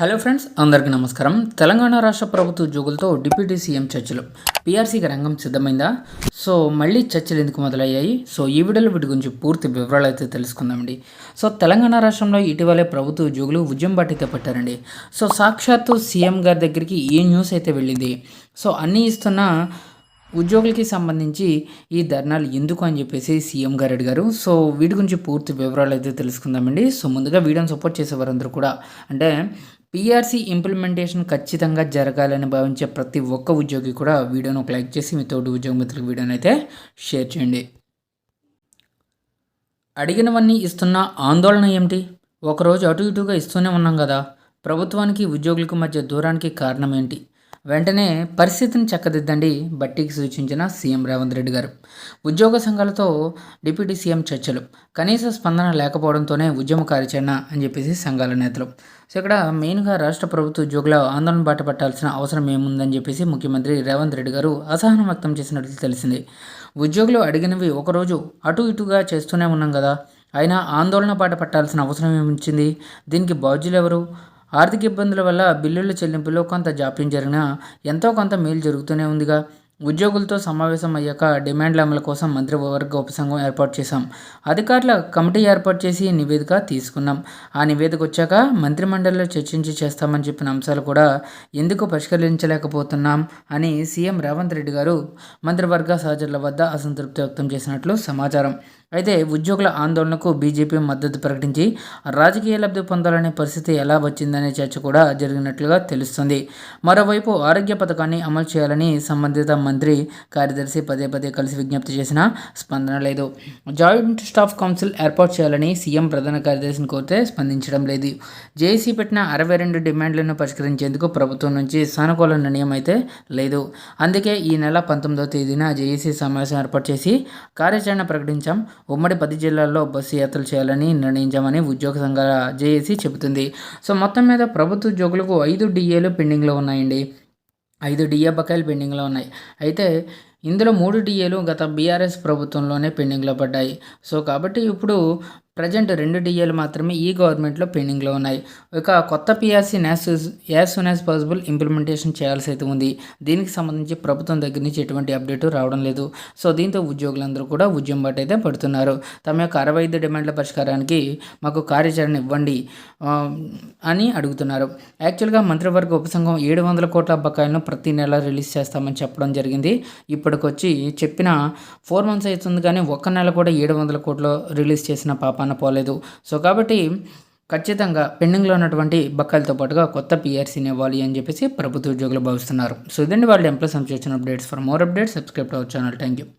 Hello friends అందరికీ నమస్కారం. తెలంగాణ రాష్ట్ర ప్రభుత్వ ఉద్యోగులతో డిప్యూటీ సీఎం చర్చలు. పీఆర్సీకి రంగం సిద్ధమైందా? సో మళ్ళీ చర్చలు ఎందుకు మొదలయ్యాయి? సో ఈ వీడియోలో వీటి గురించి పూర్తి వివరాలు అయితే తెలుసుకుందామండి. సో తెలంగాణ రాష్ట్రంలో ఇటీవలే ప్రభుత్వ ఉద్యోగులు ఉద్యమం బాటితే పట్టారండి. సో సాక్షాత్తు సీఎం గారి దగ్గరికి ఈ న్యూస్ అయితే వెళ్ళింది? సో అన్నీ ఇస్తున్న ఉద్యోగులకి సంబంధించి ఈ ధర్నాలు ఎందుకు అని చెప్పేసి సీఎం గారు అడిగారు. సో వీటి గురించి పూర్తి వివరాలు అయితే తెలుసుకుందామండి. సో ముందుగా వీడియోని సపోర్ట్ చేసేవారందరూ కూడా. అంటే పీఆర్సీ ఇంప్లిమెంటేషన్ ఖచ్చితంగా జరగాలని భావించే ప్రతి ఒక్క ఉద్యోగి కూడా వీడియోను ఒక లైక్ చేసి మీ తోటి ఉద్యోగ మిత్రులకు వీడియోని అయితే షేర్ చేయండి. అడిగినవన్నీ ఇస్తున్న ఆందోళన ఏమిటి? ఒకరోజు అటు ఇటుగా ఇస్తూనే ఉన్నాం కదా. ప్రభుత్వానికి ఉద్యోగులకు మధ్య దూరానికి కారణం ఏంటి? వెంటనే పరిస్థితిని చక్కదిద్దండి బట్టికి సూచించిన సీఎం రేవంత్ రెడ్డి గారు. ఉద్యోగ సంఘాలతో డిప్యూటీ సీఎం చర్చలు. కనీస స్పందన లేకపోవడంతోనే ఉద్యమ కార్యాచరణ అని చెప్పేసి సంఘాల నేతలు. సో ఇక్కడ మెయిన్గా రాష్ట్ర ప్రభుత్వ ఉద్యోగుల ఆందోళన బాట పట్టాల్సిన అవసరం ఏముందని చెప్పేసి ముఖ్యమంత్రి రేవంత్ రెడ్డి గారు అసహనం వ్యక్తం చేసినట్లు తెలిసింది. ఉద్యోగులు అడిగినవి ఒకరోజు అటు ఇటుగా చేస్తూనే ఉన్నాం కదా. అయినా ఆందోళన బాట పట్టాల్సిన అవసరం ఏమిచ్చింది దీనికి బాధ్యులు ఎవరు? ఆర్థిక ఇబ్బందుల వల్ల బిల్లుల చెల్లింపులో కొంత జాప్యం జరిగినా ఎంతో కొంత మేలు జరుగుతూనే ఉందిగా. ఉద్యోగులతో సమావేశం అయ్యాక డిమాండ్ల అమలు కోసం మంత్రివర్గ ఉపసంఘం ఏర్పాటు చేశాం. అధికారుల కమిటీ ఏర్పాటు చేసి నివేదిక తీసుకున్నాం. ఆ నివేదిక వచ్చాక మంత్రిమండలిలో చర్చించి చేస్తామని చెప్పిన అంశాలు కూడా ఎందుకు పరిష్కరించలేకపోతున్నాం అని సీఎం రేవంత్ రెడ్డి గారు మంత్రివర్గ సహచరుల వద్ద అసంతృప్తి వ్యక్తం చేసినట్లు సమాచారం. అయితే ఉద్యోగుల ఆందోళనకు బీజేపీ మద్దతు ప్రకటించి రాజకీయ లబ్ధి పొందాలనే పరిస్థితి ఎలా వచ్చిందనే చర్చ కూడా జరిగినట్లుగా తెలుస్తుంది. మరోవైపు ఆరోగ్య పథకాన్ని అమలు చేయాలని సంబంధిత మంత్రి కార్యదర్శి పదే పదే కలిసి విజ్ఞప్తి చేసినా స్పందన లేదు. జాయింట్ స్టాఫ్ కౌన్సిల్ ఏర్పాటు చేయాలని సీఎం ప్రధాన కార్యదర్శిని కోరితే స్పందించడం లేదు. జేఏసీ పెట్టిన అరవై రెండు డిమాండ్లను పరిష్కరించేందుకు ప్రభుత్వం నుంచి సానుకూల నిర్ణయం అయితే లేదు. అందుకే ఈ నెల పంతొమ్మిదవ తేదీన జేఏసీ సమావేశం ఏర్పాటు చేసి కార్యాచరణ ప్రకటించాం. ఉమ్మడి పది జిల్లాల్లో బస్సు యాత్రలు చేయాలని నిర్ణయించామని ఉద్యోగ సంఘాల జేఏసీ చెబుతుంది. సో మొత్తం మీద ప్రభుత్వ ఉద్యోగులకు ఐదు డిఏలు పెండింగ్లో ఉన్నాయండి. ఐదు డిఏ బకాయిలు పెండింగ్లో ఉన్నాయి. అయితే ఇందులో మూడు డిఏలు గత బీఆర్ఎస్ ప్రభుత్వంలోనే పెండింగ్లో పడ్డాయి. సో కాబట్టి ఇప్పుడు ప్రజెంట్ రెండు డిఏలు మాత్రమే ఈ గవర్నమెంట్లో పెండింగ్లో ఉన్నాయి. ఇక కొత్త PRC as as soon as possible implementation చేయాల్సి అయితే ఉంది. దీనికి సంబంధించి ప్రభుత్వం దగ్గర నుంచి ఎటువంటి అప్డేట్ రావడం లేదు. సో దీంతో ఉద్యోగులందరూ కూడా ఉద్యమం బట్ అయితే పడుతున్నారు. తమ యొక్క అరవై ఐదు డిమాండ్ల పరిష్కారానికి మాకు కార్యాచరణ ఇవ్వండి అని అడుగుతున్నారు. యాక్చువల్గా మంత్రివర్గ ఉపసంఘం ఏడు వందల కోట్ల బకాయిలను ప్రతి నెల రిలీజ్ చేస్తామని చెప్పడం జరిగింది. ఇప్పటికొచ్చి చెప్పిన ఫోర్ మంత్స్ అవుతుంది కానీ ఒక్క నెల కూడా ఏడు వందల కోట్లు రిలీజ్ చేసిన పాప పోలేదు. సో కాబట్టి ఖచ్చితంగా పెండింగ్లో ఉన్నటువంటి బక్కలతో పాటుగా కొత్త పిఆర్సీని ఇవ్వాలి అని చెప్పేసి ప్రభుత్వ ఉద్యోగులు భావిస్తున్నారు. సో ఇదండి వాళ్ళు ఎంప్లాయ్ సంబంధించిన updates. For more updates subscribe our channel. Thank you